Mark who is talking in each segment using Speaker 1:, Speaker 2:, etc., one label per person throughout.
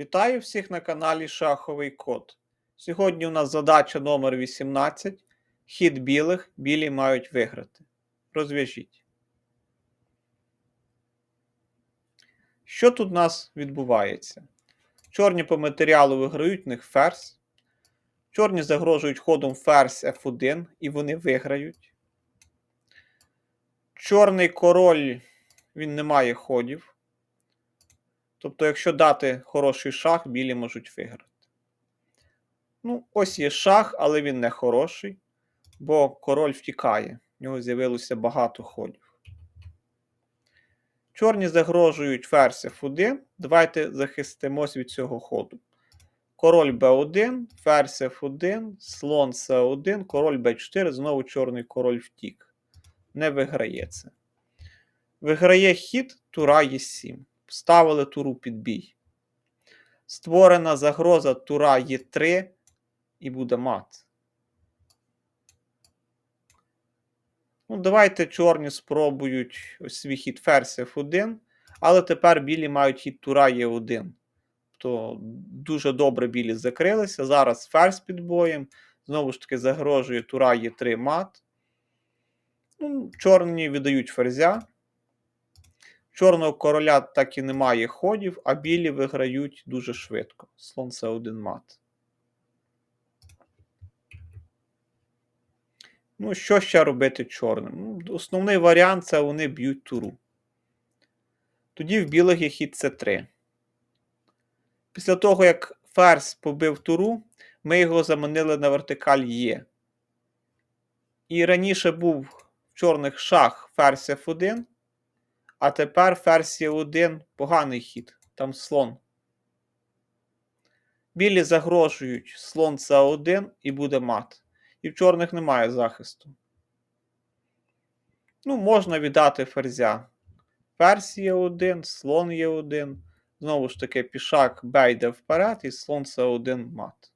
Speaker 1: Вітаю всіх на каналі Шаховий Код. Сьогодні у нас задача номер 18. Хід білих, білі мають виграти. Розв'яжіть. Що тут у нас відбувається? Чорні по матеріалу виграють в них ферзь. Чорні загрожують ходом ферзь F1 і вони виграють. Чорний король, він не має ходів. Тобто, якщо дати хороший шах, білі можуть виграти. Ну, ось є шах, але він не хороший, бо король втікає. В нього з'явилося багато ходів. Чорні загрожують ферзь F1. Давайте захистимось від цього ходу. Король b1, ферзь F1, слон c1, король b4, знову чорний король втік. Не виграє це. Виграє хід тура Е7. Ставили туру під бій. Створена загроза тура Е3 і буде мат. Ну, Давайте чорні спробують ось свій хід ферзь F1, але тепер білі мають хід тура Е1. То дуже добре білі закрилися. Зараз ферзь під боєм. Знову ж таки, загрожує тура Е3 мат. Ну, Чорні віддають ферзя. Чорного короля так і немає ходів, а білі виграють дуже швидко. Слон це один мат. Ну, що ще робити чорним? Ну, Основний варіант це вони б'ють туру. Тоді в білих є хід С3. Після того, як ферзь побив туру, ми його заманили на вертикаль Є. І раніше був в чорних шах ферзь F1. А тепер ферзь 1 поганий хід. Там слон. Білі загрожують слон С1 і буде мат. І в чорних немає захисту. Ну, можна віддати ферзя. Ферзь є 1, слон є 1. Знову ж таки, пішак Б йде вперед, і слон С1 мат.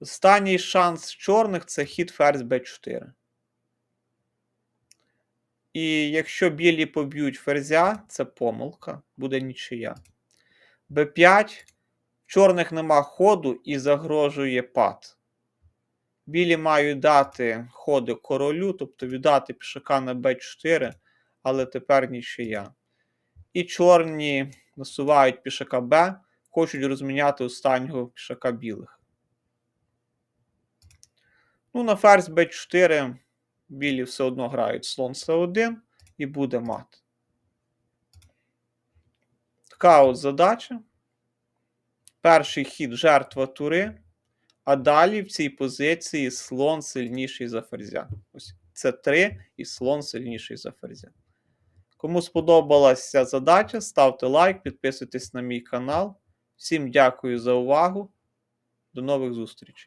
Speaker 1: Останній шанс чорних це хід ферзь Б4. І якщо білі поб'ють ферзя, це помилка, буде нічия. Б5. В чорних нема ходу і загрожує пад. Білі мають дати ходи королю, тобто віддати пішака на Б4, але тепер нічия. І чорні насувають пішака Б, хочуть розміняти останнього пішака білих. Ну, на ферзь Б4 білі все одно грають слон С1 і буде мат. Така от задача. Перший хід жертва тури, а далі в цій позиції слон сильніший за ферзя. Ось це 3 і слон сильніший за ферзя. Кому сподобалася задача, ставте лайк, підписуйтесь на мій канал. Всім дякую за увагу. До нових зустрічей!